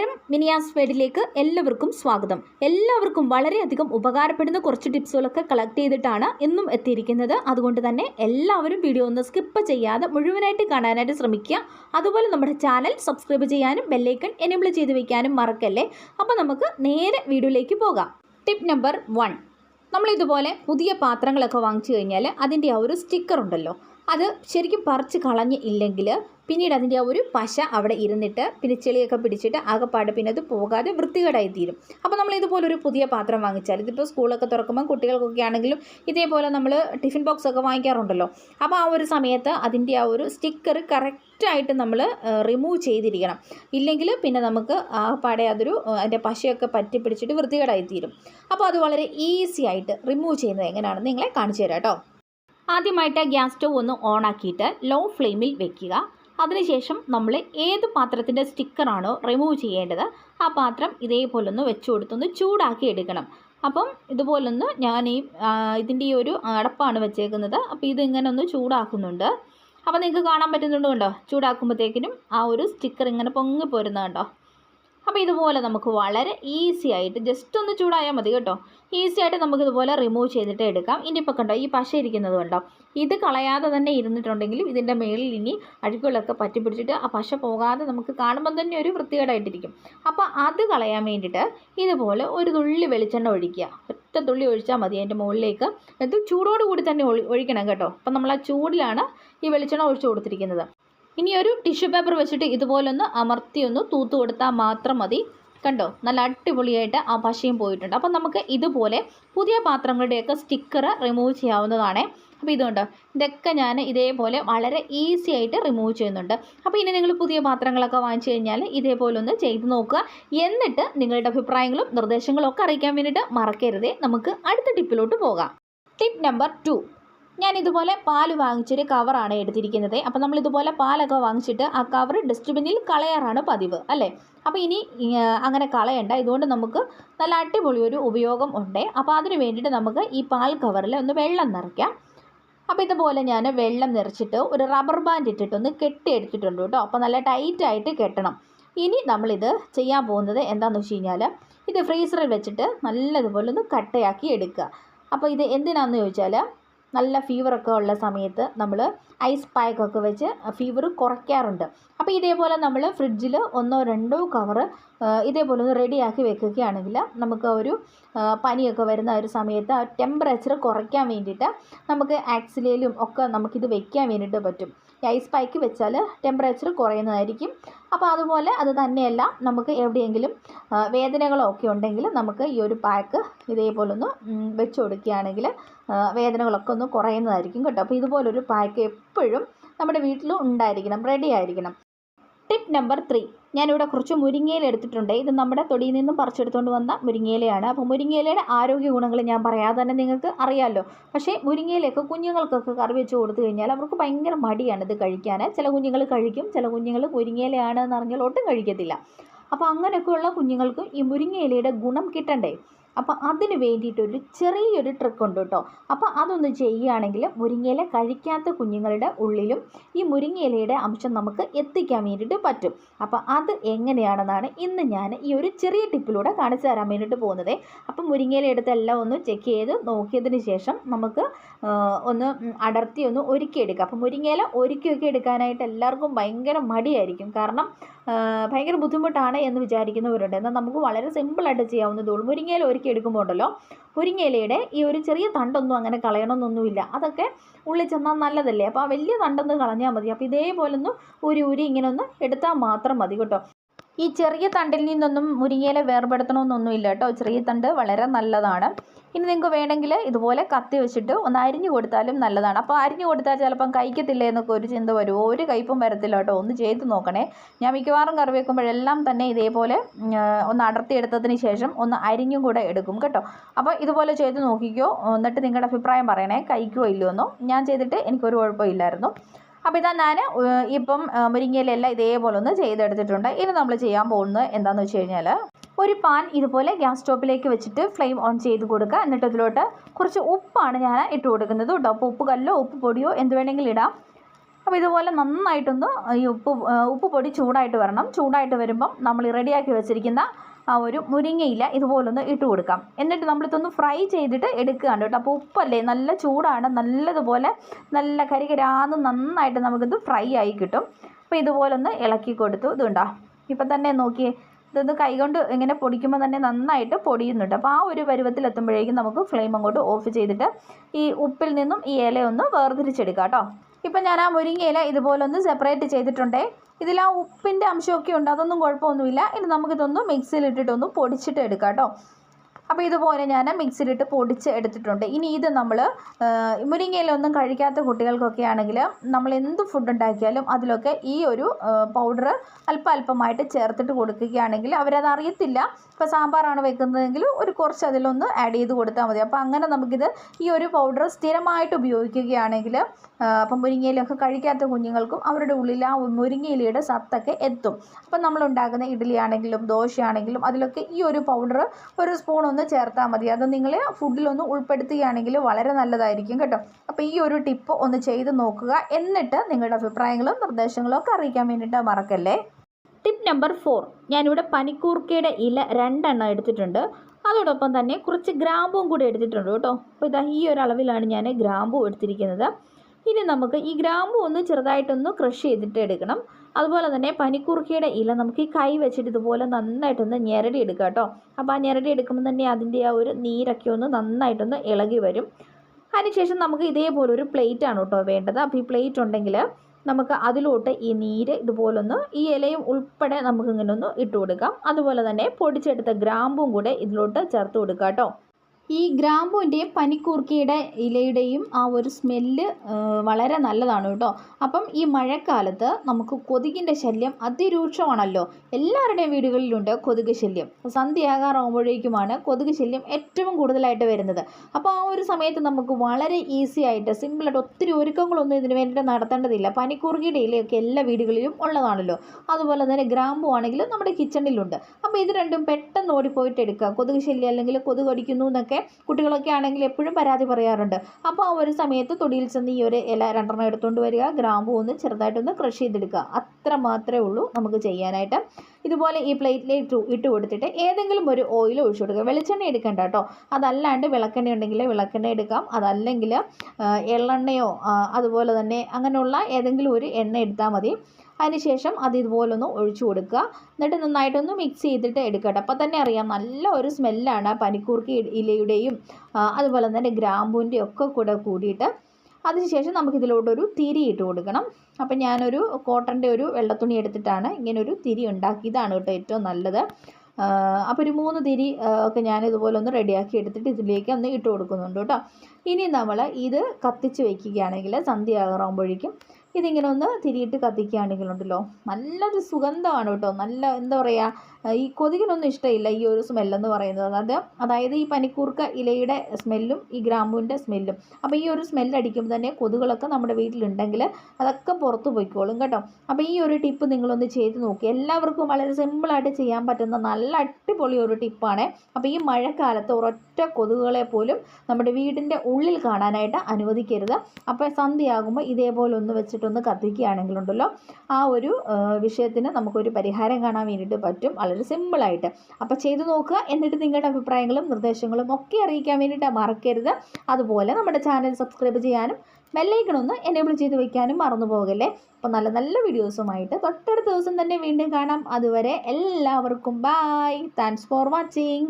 നമസ്കാരം. മിനിയാസ് വേഡിലേക്ക് എല്ലാവർക്കും സ്വാഗതം. എല്ലാവർക്കും വളരെയധികം ഉപകാരപ്പെടുന്ന കുറച്ച് ടിപ്സുകളൊക്കെ കളക്ട് ചെയ്തിട്ടാണ് എന്നും എത്തിയിരിക്കുന്നത്. അതുകൊണ്ട് തന്നെ എല്ലാവരും വീഡിയോ ഒന്ന് സ്കിപ്പ് ചെയ്യാതെ മുഴുവനായിട്ട് കാണാനായിട്ട് ശ്രമിക്കുക. അതുപോലെ നമ്മുടെ ചാനൽ സബ്സ്ക്രൈബ് ചെയ്യാനും ബെല്ലൈക്കൺ എനേബിൾ ചെയ്ത് വയ്ക്കാനും മറക്കല്ലേ? അപ്പോൾ നമുക്ക് നേരെ വീഡിയോയിലേക്ക് പോകാം. ടിപ്പ് നമ്പർ വൺ നമ്മളിതുപോലെ പുതിയ പാത്രങ്ങളൊക്കെ വാങ്ങിച്ചു കഴിഞ്ഞാൽ അതിന്റെ ആ ഒരു സ്റ്റിക്കർ ഉണ്ടല്ലോ. അത് ശരിക്കും പറിച്ച് കളഞ്ഞ് ഇല്ലെങ്കിൽ പിന്നീട് അതിന്റെ ആ ഒരു പശ അവിടെ ഇരുന്നിട്ട് പിന്നെ ചെളിയൊക്കെ പിടിച്ചിട്ട് ആകെപ്പാട് പിന്നെ അത് പോകാതെ വൃത്തികേടായി തീരും. അപ്പോൾ നമ്മൾ ഇതുപോലൊരു പുതിയ പാത്രം വാങ്ങിച്ചാൽ ഇതിപ്പോൾ സ്കൂളൊക്കെ തുറക്കുമ്പോൾ കുട്ടികൾക്കൊക്കെ ആണെങ്കിലും ഇതേപോലെ നമ്മൾ ടിഫിൻ ബോക്സ് ഒക്കെ വാങ്ങിക്കാറുണ്ടല്ലോ. അപ്പോൾ ആ ഒരു സമയത്ത് അതിന്റെ ആ ഒരു സ്റ്റിക്കർ കറക്റ്റായിട്ട് നമ്മൾ റിമൂവ് ചെയ്തിരിക്കണം. ഇല്ലെങ്കിൽ പിന്നെ നമുക്ക് ആകെപ്പാടെ പാടെ അതൊരു അതിന്റെ പശയൊക്കെ പറ്റി പിടിച്ചിട്ട് വൃത്തികേടായി തീരും. അപ്പോൾ അത് വളരെ ഈസി ആയിട്ട് റിമൂവ് ചെയ്യുന്നത് എങ്ങനെയാണെന്ന് നിങ്ങളെ കാണിച്ചു തരാം കേട്ടോ. ആദ്യമായിട്ട് ഗ്യാസ് സ്റ്റവ് ഒന്ന് ഓണാക്കിയിട്ട് ലോ ഫ്ലെയിമിൽ വെക്കുക. അതിനുശേഷം നമ്മൾ ഏത് പാത്രത്തിന്റെ സ്റ്റിക്കറാണോ റിമൂവ് ചെയ്യേണ്ടത് ആ പാത്രം ഇതേപോലെ ഒന്ന് വെച്ച് കൊടുത്തൊന്ന് ചൂടാക്കി എടുക്കണം. അപ്പം ഇതുപോലൊന്ന് ഞാൻ ഈ ഇതിന്റെ ഈ ഒരു അടപ്പാണ് വെച്ചേക്കുന്നത്. അപ്പോൾ ഇതിങ്ങനെ ഒന്ന് ചൂടാക്കുന്നുണ്ട്. അപ്പോൾ നിങ്ങൾക്ക് കാണാൻ പറ്റുന്നുണ്ട് കണ്ടോ? ചൂടാക്കുമ്പോഴത്തേക്കിനും ആ ഒരു സ്റ്റിക്കർ ഇങ്ങനെ പൊങ്ങി പോരുന്നത് കണ്ടോ? അപ്പോൾ ഇതുപോലെ നമുക്ക് വളരെ ഈസി ആയിട്ട് ജസ്റ്റ് ഒന്ന് ചൂടായാൽ മതി കേട്ടോ. ഈസി ആയിട്ട് നമുക്ക് ഇതുപോലെ റിമൂവ് ചെയ്തിട്ട് എടുക്കാം. ഇനിയിപ്പോൾ കണ്ടോ ഈ പശ ഇരിക്കുന്നത് കണ്ടോ? ഇത് കളയാതെ തന്നെ ഇരുന്നിട്ടുണ്ടെങ്കിലും ഇതിന്റെ മേളിൽ ഇനി അഴുക്കുകളൊക്കെ പറ്റി പിടിച്ചിട്ട് ആ പശ പോകാതെ നമുക്ക് കാണുമ്പോൾ തന്നെ ഒരു വൃത്തികേടായിട്ടിരിക്കും. അപ്പോൾ അത് കളയാൻ വേണ്ടിയിട്ട് ഇതുപോലെ ഒരു തുള്ളി വെളിച്ചെണ്ണ ഒഴിക്കുക. ഒറ്റ തുള്ളി ഒഴിച്ചാൽ മതി അതിന്റെ മുകളിലേക്ക്. ഇത് ചൂടോട് കൂടി തന്നെ ഒഴിക്കണം കേട്ടോ. അപ്പം നമ്മൾ ആ ചൂടിലാണ് ഈ വെളിച്ചെണ്ണ ഒഴിച്ചു കൊടുത്തിരിക്കുന്നത്. ഇനി ഒരു ടിഷ്യൂ പേപ്പർ വെച്ചിട്ട് ഇതുപോലൊന്ന് അമർത്തി ഒന്ന് തൂത്ത് കൊടുത്താൽ മാത്രം മതി. കണ്ടോ? നല്ല അടിപൊളിയായിട്ട് ആ പശയും പോയിട്ടുണ്ട്. അപ്പം നമുക്ക് ഇതുപോലെ പുതിയ പാത്രങ്ങളുടെയൊക്കെ സ്റ്റിക്കർ റിമൂവ് ചെയ്യാവുന്നതാണ്. അപ്പോൾ ഇതുകൊണ്ട് ഇതൊക്കെ ഞാൻ ഇതേപോലെ വളരെ ഈസി ആയിട്ട് റിമൂവ് ചെയ്യുന്നുണ്ട്. അപ്പോൾ ഇനി നിങ്ങൾ പുതിയ പാത്രങ്ങളൊക്കെ വാങ്ങിച്ചു കഴിഞ്ഞാൽ ഇതേപോലെ ഒന്ന് ചെയ്ത് നോക്കുക. എന്നിട്ട് നിങ്ങളുടെ അഭിപ്രായങ്ങളും നിർദ്ദേശങ്ങളും ഒക്കെ അറിയിക്കാൻ വേണ്ടിയിട്ട് മറക്കരുതേ. നമുക്ക് അടുത്ത ടിപ്പിലോട്ട് പോകാം. ടിപ്പ് നമ്പർ ടു ഞാൻ ഇതുപോലെ പാൽ വാങ്ങിച്ചൊരു കവറാണ് എടുത്തിരിക്കുന്നത്. അപ്പോൾ നമ്മൾ ഇതുപോലെ പാലൊക്കെ വാങ്ങിച്ചിട്ട് ആ കവർ ഡസ്റ്റ്ബിന്നിൽ കളയാറാണ് പതിവ് അല്ലേ? അപ്പോൾ ഇനി അങ്ങനെ കളയണ്ട. ഇതുകൊണ്ട് നമുക്ക് നല്ല അടിപൊളി ഒരു ഉപയോഗം ഉണ്ട്. അപ്പോൾ അതിന് വേണ്ടിയിട്ട് നമുക്ക് ഈ പാൽ കവറിൽ ഒന്ന് വെള്ളം നിറയ്ക്കാം. അപ്പോൾ ഇതുപോലെ ഞാൻ വെള്ളം നിറച്ചിട്ട് ഒരു റബ്ബർ ബാൻഡ് ഇട്ടിട്ടൊന്ന് കെട്ടി എടുത്തിട്ടുണ്ട് കേട്ടോ. അപ്പോൾ നല്ല ടൈറ്റായിട്ട് കെട്ടണം. ഇനി നമ്മളിത് ചെയ്യാൻ പോകുന്നത് എന്താണെന്ന് വെച്ച് കഴിഞ്ഞാൽ ഇത് ഫ്രീസറിൽ വെച്ചിട്ട് നല്ലതുപോലെ ഒന്ന് കട്ടയാക്കി എടുക്കുക. അപ്പോൾ ഇത് എന്തിനാണെന്ന് ചോദിച്ചാൽ നല്ല ഫീവറൊക്കെ ഉള്ള സമയത്ത് നമ്മൾ ഐസ് പാക്കൊക്കെ വെച്ച് ഫീവർ കുറയ്ക്കാറുണ്ട്. അപ്പോൾ ഇതേപോലെ നമ്മൾ ഫ്രിഡ്ജിൽ ഒന്നോ രണ്ടോ കവറ് ഇതേപോലെ ഒന്ന് റെഡിയാക്കി വെക്കുകയാണെങ്കിൽ നമുക്ക് ഒരു പനിയൊക്കെ വരുന്ന ഒരു സമയത്ത് ആ ടെമ്പറേച്ചർ കുറയ്ക്കാൻ വേണ്ടിയിട്ട് നമുക്ക് ആക്സിലേലും ഒക്കെ നമുക്കിത് വെക്കാൻ വേണ്ടിയിട്ട് പറ്റും. ഐസ് പാക്ക് വെച്ചാൽ ടെമ്പറേച്ചർ കുറയുന്നതായിരിക്കും. അപ്പോൾ അതുപോലെ അത് തന്നെയല്ല നമുക്ക് എവിടെയെങ്കിലും വേദനകളോ ഒക്കെ ഉണ്ടെങ്കിൽ നമുക്ക് ഈ ഒരു പാക്ക് ഇതേപോലെ ഒന്ന് വെച്ച് കൊടുക്കുകയാണെങ്കിൽ വേദനകളൊക്കെ ഒന്ന് കുറയുന്നതായിരിക്കും കേട്ടോ. അപ്പോൾ ഇതുപോലൊരു പാക്ക് എപ്പോഴും നമ്മുടെ വീട്ടിൽ ഉണ്ടായിരിക്കണം റെഡി ആയിരിക്കണം. ടിപ്പ് നമ്പർ ത്രീ ഞാനിവിടെ കുറച്ച് മുരിങ്ങയില എടുത്തിട്ടുണ്ട്. ഇത് നമ്മുടെ തൊടിയിൽ നിന്നും പറിച്ചെടുത്തുകൊണ്ട് വന്ന മുരിങ്ങയിലയാണ്. അപ്പോൾ മുരിങ്ങയിലയുടെ ആരോഗ്യ ഗുണങ്ങൾ ഞാൻ പറയാതെ തന്നെ നിങ്ങൾക്ക് അറിയാമല്ലോ പക്ഷേ മുരിങ്ങയിലൊക്കെ കുഞ്ഞുങ്ങൾക്കൊക്കെ കറി വെച്ച് കൊടുത്തു കഴിഞ്ഞാൽ അവർക്ക് ഭയങ്കര മടിയാണ് ഇത് കഴിക്കാൻ ചില കുഞ്ഞുങ്ങൾ കഴിക്കും ചില കുഞ്ഞുങ്ങൾ മുരിങ്ങയിലയാണ് എന്ന് അറിഞ്ഞാൽ ഒട്ടും കഴിക്കത്തില്ല. അപ്പോൾ അങ്ങനെയൊക്കെയുള്ള കുഞ്ഞുങ്ങൾക്കും ഈ മുരിങ്ങയിലയുടെ ഗുണം കിട്ടണ്ടേ? അപ്പോൾ അതിന് വേണ്ടിയിട്ടൊരു ചെറിയൊരു ട്രിക്ക് ഉണ്ട് കേട്ടോ. അപ്പോൾ അതൊന്ന് ചെയ്യുകയാണെങ്കിൽ മുരിങ്ങയില കഴിക്കാത്ത കുഞ്ഞുങ്ങളുടെ ഉള്ളിലും ഈ മുരിങ്ങയിലയുടെ അംശം നമുക്ക് എത്തിക്കാൻ വേണ്ടിയിട്ട് പറ്റും. അപ്പോൾ അത് എങ്ങനെയാണെന്നാണ് ഇന്ന് ഞാൻ ഈ ഒരു ചെറിയ ടിപ്പിലൂടെ കാണിച്ചു തരാൻ വേണ്ടിയിട്ട് പോകുന്നത്. അപ്പം മുരിങ്ങയില എടുത്തെല്ലാം ഒന്ന് ചെക്ക് ചെയ്ത് നോക്കിയതിന് ശേഷം നമുക്ക് ഒന്ന് അടർത്തി ഒന്ന് ഒരുക്കിയെടുക്കുക അപ്പം മുരിങ്ങയില ഒരുക്കിയൊക്കെ എടുക്കാനായിട്ട് എല്ലാവർക്കും ഭയങ്കര മടിയായിരിക്കും. കാരണം ഭയങ്കര ബുദ്ധിമുട്ടാണ് എന്ന് വിചാരിക്കുന്നവരുണ്ട്. എന്നാൽ നമുക്ക് വളരെ സിമ്പിളായിട്ട് ചെയ്യാവുന്നതേ ഉള്ളൂ. മുരിങ്ങയില ഒരുക്കി എടുക്കുമ്പോൾ ഉണ്ടല്ലോ മുരിങ്ങയിലയുടെ ഈ ഒരു ചെറിയ തണ്ടൊന്നും അങ്ങനെ കളയണമെന്നൊന്നുമില്ല അതൊക്കെ ഉള്ളിൽ ചെന്നാൽ നല്ലതല്ലേ? അപ്പോൾ ആ വലിയ തണ്ടൊന്ന് കളഞ്ഞാൽ മതി. അപ്പോൾ ഇതേപോലെ ഒന്ന് ഊരി ഉരി ഇങ്ങനെ ഒന്ന് എടുത്താൽ മാത്രം മതി കേട്ടോ. ഈ ചെറിയ തണ്ടിൽ നിന്നൊന്നും മുരിങ്ങയില വേർപെടുത്തണമെന്നൊന്നുമില്ല കേട്ടോ. ചെറിയ തണ്ട് വളരെ നല്ലതാണ്. ഇനി നിങ്ങൾക്ക് വേണമെങ്കിൽ ഇതുപോലെ കത്തി വെച്ചിട്ട് ഒന്ന് അരിഞ്ഞു കൊടുത്താലും നല്ലതാണ്. അപ്പോൾ അരിഞ്ഞു കൊടുത്താൽ ചിലപ്പം കഴിക്കത്തില്ല എന്നൊക്കെ ഒരു ചിന്ത വരും. ഒരു കയ്പും വരത്തില്ല കേട്ടോ. ഒന്ന് ചെയ്ത് നോക്കണേ. ഞാൻ മിക്കവാറും കറി വെക്കുമ്പോഴെല്ലാം തന്നെ ഇതേപോലെ ഒന്ന് അടർത്തിയെടുത്തതിന് ശേഷം ഒന്ന് അരിഞ്ഞും കൂടെ എടുക്കും കേട്ടോ. അപ്പോൾ ഇതുപോലെ ചെയ്ത് നോക്കിക്കോ. എന്നിട്ട് നിങ്ങളുടെ അഭിപ്രായം പറയണേ. കഴിക്കുമോ ഇല്ലയോ എന്നോ. ഞാൻ ചെയ്തിട്ട് എനിക്കൊരു കുഴപ്പമില്ലായിരുന്നു. അപ്പോൾ ഇതാ ഞാൻ ഇപ്പം മുരിങ്ങയിലെല്ലാം ഇതേപോലെ ഒന്ന് ചെയ്തെടുത്തിട്ടുണ്ട്. ഇനി നമ്മൾ ചെയ്യാൻ പോകുന്നത് എന്താണെന്ന് വെച്ച് കഴിഞ്ഞാൽ ഒരു പാൻ ഇതുപോലെ ഗ്യാസ് സ്റ്റോപ്പിലേക്ക് വെച്ചിട്ട് ഫ്ലെയിം ഓൺ ചെയ്ത് കൊടുക്കുക. എന്നിട്ട് ഇതിലോട്ട് കുറച്ച് ഉപ്പാണ് ഞാൻ ഇട്ട് കൊടുക്കുന്നത് കേട്ടോ. അപ്പോൾ ഉപ്പ് കല്ലോ ഉപ്പ് പൊടിയോ എന്ത് വേണമെങ്കിലും ഇടാം. അപ്പോൾ ഇതുപോലെ നന്നായിട്ടൊന്ന് ഈ ഉപ്പ് ഉപ്പ് പൊടി ചൂടായിട്ട് വരണം. ചൂടായിട്ട് വരുമ്പം നമ്മൾ റെഡിയാക്കി വെച്ചിരിക്കുന്ന ആ ഒരു മുരിങ്ങയില ഇതുപോലൊന്ന് ഇട്ട് കൊടുക്കാം. എന്നിട്ട് നമ്മളിതൊന്ന് ഫ്രൈ ചെയ്തിട്ട് എടുക്കുകയാണ് കേട്ടോ. അപ്പോൾ ഉപ്പല്ലേ? നല്ല ചൂടാണ്. നല്ലതുപോലെ നല്ല കരികരാന്ന് നന്നായിട്ട് നമുക്കിത് ഫ്രൈ ആയി കിട്ടും. അപ്പോൾ ഇതുപോലൊന്ന് ഇളക്കി കൊടുത്തു. ഇതുണ്ടോ ഇപ്പം തന്നെ നോക്കിയേ ഇതൊന്ന് കൈകൊണ്ട് ഇങ്ങനെ പൊടിക്കുമ്പോൾ തന്നെ നന്നായിട്ട് പൊടിയുന്നുണ്ട്. അപ്പോൾ ആ ഒരു പരുവത്തിലെത്തുമ്പോഴേക്കും നമുക്ക് ഫ്ലെയിം അങ്ങോട്ട് ഓഫ് ചെയ്തിട്ട് ഈ ഉപ്പിൽ നിന്നും ഈ ഇല ഒന്ന് വേർതിരിച്ചെടുക്കാം കേട്ടോ. ഇപ്പം ഞാൻ ആ മുരിങ്ങയില ഇതുപോലൊന്ന് സെപ്പറേറ്റ് ചെയ്തിട്ടുണ്ടേ ഇതിൽ ആ ഉപ്പിന്റെ അംശമൊക്കെ ഉണ്ട്. അതൊന്നും കുഴപ്പമൊന്നുമില്ല. ഇനി നമുക്കിതൊന്ന് മിക്സിയിലിട്ടിട്ടൊന്ന് പൊടിച്ചിട്ട് എടുക്കാം കേട്ടോ. അപ്പോൾ ഇതുപോലെ ഞാൻ മിക്സിയിലിട്ട് പൊടിച്ച് എടുത്തിട്ടുണ്ട്. ഇനി ഇത് നമ്മൾ മുരിങ്ങയിലൊന്നും കഴിക്കാത്ത കുട്ടികൾക്കൊക്കെ ആണെങ്കിൽ നമ്മൾ എന്ത് ഫുഡ് ഉണ്ടാക്കിയാലും അതിലൊക്കെ ഈ ഒരു പൗഡർ അല്പം അല്പമായിട്ട് ചേർത്തിട്ട് കൊടുക്കുകയാണെങ്കിൽ അവരത് അറിയത്തില്ല. ഇപ്പോൾ സാമ്പാറാണ് വെക്കുന്നതെങ്കിൽ ഒരു കുറച്ച് അതിലൊന്ന് ആഡ് ചെയ്ത് കൊടുത്താൽ മതി. അപ്പോൾ അങ്ങനെ നമുക്കിത് ഈ ഒരു പൗഡർ സ്ഥിരമായിട്ട് ഉപയോഗിക്കുകയാണെങ്കിൽ അപ്പം മുരിങ്ങയിലൊക്കെ കഴിക്കാത്ത കുഞ്ഞുങ്ങൾക്കും അവരുടെ ഉള്ളിൽ ആ മുരിങ്ങയിലയുടെ സത്തൊക്കെ എത്തും. അപ്പം നമ്മൾ ഉണ്ടാക്കുന്ന ഇഡ്ഡലി ആണെങ്കിലും ദോശയാണെങ്കിലും അതിലൊക്കെ ഈ ഒരു പൗഡർ ഒരു സ്പൂൺ ഒന്ന് ചേർത്താൽ മതി. അത് നിങ്ങൾ ഫുഡിലൊന്ന് ഉൾപ്പെടുത്തുകയാണെങ്കിൽ വളരെ നല്ലതായിരിക്കും കേട്ടോ. അപ്പോൾ ഈ ഒരു ടിപ്പ് ഒന്ന് ചെയ്ത് നോക്കുക. എന്നിട്ട് നിങ്ങളുടെ അഭിപ്രായങ്ങളും നിർദ്ദേശങ്ങളും ഒക്കെ അറിയിക്കാൻ വേണ്ടിയിട്ട് മറക്കല്ലേ? ടിപ്പ് നമ്പർ ഫോർ ഞാനിവിടെ പനിക്കൂർക്കയുടെ ഇല രണ്ടെണ്ണം എടുത്തിട്ടുണ്ട്. അതോടൊപ്പം തന്നെ കുറച്ച് ഗ്രാമ്പും കൂടി എടുത്തിട്ടുണ്ട് കേട്ടോ. അപ്പോൾ ഇതാ ഈ ഒരു അളവിലാണ് ഞാൻ ഗ്രാമ്പും എടുത്തിരിക്കുന്നത്. ഇനി നമുക്ക് ഈ ഗ്രാമ്പു ഒന്ന് ചെറുതായിട്ടൊന്ന് ക്രഷ് ചെയ്തിട്ട് എടുക്കണം. അതുപോലെ തന്നെ പനിക്കുറുക്കിയുടെ ഇല നമുക്ക് ഈ കൈ വെച്ചിട്ട് ഇതുപോലെ നന്നായിട്ടൊന്ന് ഞെരടി എടുക്കുക കേട്ടോ. അപ്പോൾ ആ ഞെരടി എടുക്കുമ്പോൾ തന്നെ അതിന്റെ ആ ഒരു നീരൊക്കെ ഒന്ന് നന്നായിട്ടൊന്ന് ഇളകി വരും. അതിനുശേഷം നമുക്ക് ഇതേപോലെ ഒരു പ്ലേറ്റ് ആണ് കേട്ടോ വേണ്ടത്. അപ്പോൾ ഈ പ്ലേറ്റ് ഉണ്ടെങ്കിൽ നമുക്ക് അതിലോട്ട് ഈ നീര് ഇതുപോലൊന്ന് ഈ ഇലയും ഉൾപ്പെടെ നമുക്ക് ഇങ്ങനെ ഒന്ന് ഇട്ട് കൊടുക്കാം. അതുപോലെ തന്നെ പൊടിച്ചെടുത്ത ഗ്രാമ്പും കൂടെ ഇതിലോട്ട് ചേർത്ത് കൊടുക്കാം കേട്ടോ. ഈ ഗ്രാമ്പൂന്റെയും പനിക്കൂർക്കയുടെ ഇലയുടെയും ആ ഒരു സ്മെല്ല് വളരെ നല്ലതാണ് കേട്ടോ. അപ്പം ഈ മഴക്കാലത്ത് നമുക്ക് കൊതുകിന്റെ ശല്യം അതിരൂക്ഷമാണല്ലോ. എല്ലാവരുടെയും വീടുകളിലുണ്ട് കൊതുക് ശല്യം. സന്ധ്യയാകാറാകുമ്പോഴേക്കുമാണ് കൊതുക് ശല്യം ഏറ്റവും കൂടുതലായിട്ട് വരുന്നത്. അപ്പോൾ ആ ഒരു സമയത്ത് നമുക്ക് വളരെ ഈസി ആയിട്ട് സിമ്പിളായിട്ട് ഒത്തിരി ഒരുക്കങ്ങളൊന്നും ഇതിന് വേണ്ടിയിട്ട് നടത്തേണ്ടതില്ല. പനിക്കൂർക്കയുടെ ഇലയൊക്കെ എല്ലാ വീടുകളിലും ഉള്ളതാണല്ലോ. അതുപോലെ തന്നെ ഗ്രാമ്പു ആണെങ്കിലും നമ്മുടെ കിച്ചണിലുണ്ട്. അപ്പോൾ ഇത് രണ്ടും പെട്ടെന്ന് ഓടിപ്പോയിട്ട് എടുക്കുക കൊതുക് ശല്യം അല്ലെങ്കിൽ കൊതുക് കടിക്കുന്നു എന്നൊക്കെ കുട്ടികളൊക്കെ ആണെങ്കിൽ എപ്പോഴും പരാതി പറയാറുണ്ട്. അപ്പോൾ ആ ഒരു സമയത്ത് തൊടിയിൽ ചെന്ന് ഈ ഒരു ഇല രണ്ടെണ്ണം എടുത്തുകൊണ്ട് വരിക. ഗ്രാമ്പു ഒന്ന് ചെറുതായിട്ടൊന്ന് ക്രഷ് ചെയ്തെടുക്കുക. അത്ര മാത്രമേ ഉള്ളൂ നമുക്ക് ചെയ്യാനായിട്ട്. ഇതുപോലെ ഈ പ്ലേറ്റിലേക്ക് ഇട്ട് കൊടുത്തിട്ട് ഏതെങ്കിലും ഒരു ഓയിൽ ഒഴിച്ചു കൊടുക്കുക. വെളിച്ചെണ്ണ എടുക്കണ്ട കേട്ടോ. അതല്ലാണ്ട് വിളക്കെണ്ണ ഉണ്ടെങ്കിൽ വിളക്കെണ്ണ എടുക്കാം. അതല്ലെങ്കിൽ എള്ളെണ്ണയോ അതുപോലെ തന്നെ അങ്ങനെയുള്ള ഏതെങ്കിലും ഒരു എണ്ണ എടുത്താൽ മതി. അതിനുശേഷം അത് ഇതുപോലൊന്ന് ഒഴിച്ചു കൊടുക്കുക. എന്നിട്ട് നന്നായിട്ടൊന്ന് മിക്സ് ചെയ്തിട്ട് എടുക്കട്ടെ അപ്പോൾ തന്നെ അറിയാം നല്ല ഒരു സ്മെല്ലാണ് പനിക്കൂർക്ക ഇലയുടെയും അതുപോലെ തന്നെ ഗ്രാമ്പുവിന്റെയും ഒക്കെ കൂടെ കൂടിയിട്ട്. അതിനുശേഷം നമുക്കിതിലോട്ടൊരു തിരി ഇട്ട് കൊടുക്കണം. അപ്പം ഞാനൊരു കോട്ടന്റെ ഒരു വെള്ളത്തുണി എടുത്തിട്ടാണ് ഇങ്ങനെ ഒരു തിരി ഉണ്ടാക്കിയതാണ് കേട്ടോ ഏറ്റവും നല്ലത്. അപ്പോൾ ഒരു മൂന്ന് തിരി ഒക്കെ ഞാൻ ഇതുപോലെ ഒന്ന് റെഡിയാക്കി എടുത്തിട്ട് ഇതിലേക്ക് ഒന്ന് ഇട്ട് കൊടുക്കുന്നുണ്ട് കേട്ടോ. ഇനി നമ്മൾ ഇത് കത്തിച്ച് വയ്ക്കുകയാണെങ്കിൽ സന്ധ്യയാകാറാകുമ്പോഴേക്കും ഇതിങ്ങനെ ഒന്ന് തിരിയിട്ട് കത്തിക്കുകയാണെങ്കിലുണ്ടല്ലോ. നല്ലൊരു സുഗന്ധമാണ് കേട്ടോ. നല്ല എന്താ പറയുക ഈ കൊതുകിനൊന്നും ഇഷ്ടമില്ല ഈ ഒരു സ്മെല്ലെന്ന് പറയുന്നത്. അത് അതായത് ഈ പനിക്കൂർക്ക ഇലയുടെ സ്മെല്ലും ഈ ഗ്രാമ്പൂവിന്റെ സ്മെല്ലും. അപ്പോൾ ഈ ഒരു സ്മെല്ലടിക്കുമ്പോൾ തന്നെ കൊതുകളൊക്കെ നമ്മുടെ വീട്ടിലുണ്ടെങ്കിൽ അതൊക്കെ പുറത്ത് പോയിക്കോളും കേട്ടോ. അപ്പോൾ ഈ ഒരു ടിപ്പ് നിങ്ങളൊന്ന് ചെയ്ത് നോക്കി. എല്ലാവർക്കും വളരെ സിമ്പിളായിട്ട് ചെയ്യാൻ പറ്റുന്ന നല്ല അടിപൊളി ഒരു ടിപ്പാണ്. അപ്പോൾ ഈ മഴക്കാലത്ത് ഒരൊറ്റ കൊതുകുകളെ പോലും നമ്മുടെ വീടിന്റെ ഉള്ളിൽ കാണാനായിട്ട് അനുവദിക്കരുത്. അപ്പോൾ സന്ധ്യയാകുമ്പോൾ ഇതേപോലെ ഒന്ന് വെച്ചിട്ടൊന്ന് കത്തിക്കുകയാണെങ്കിലുണ്ടല്ലോ ആ ഒരു വിഷയത്തിന് നമുക്കൊരു പരിഹാരം കാണാൻ വേണ്ടിയിട്ട് പറ്റും. വളരെ സിമ്പിളായിട്ട്. അപ്പോൾ ചെയ്തു നോക്കുക എന്നിട്ട് നിങ്ങളുടെ അഭിപ്രായങ്ങളും നിർദ്ദേശങ്ങളും ഒക്കെ അറിയിക്കാൻ വേണ്ടിയിട്ട് മറക്കരുത്. അതുപോലെ നമ്മുടെ ചാനൽ സബ്സ്ക്രൈബ് ചെയ്യാനും ബെല്ലൈക്കണൊന്ന് എനേബിൾ ചെയ്ത് വെക്കാനും മറന്നു പോകല്ലേ. അപ്പോൾ നല്ല നല്ല വീഡിയോസുമായിട്ട് തൊട്ടടുത്ത ദിവസം തന്നെ വീണ്ടും കാണാം. അതുവരെ എല്ലാവർക്കും ബായ് താങ്ക്സ് ഫോർ വാച്ചിങ്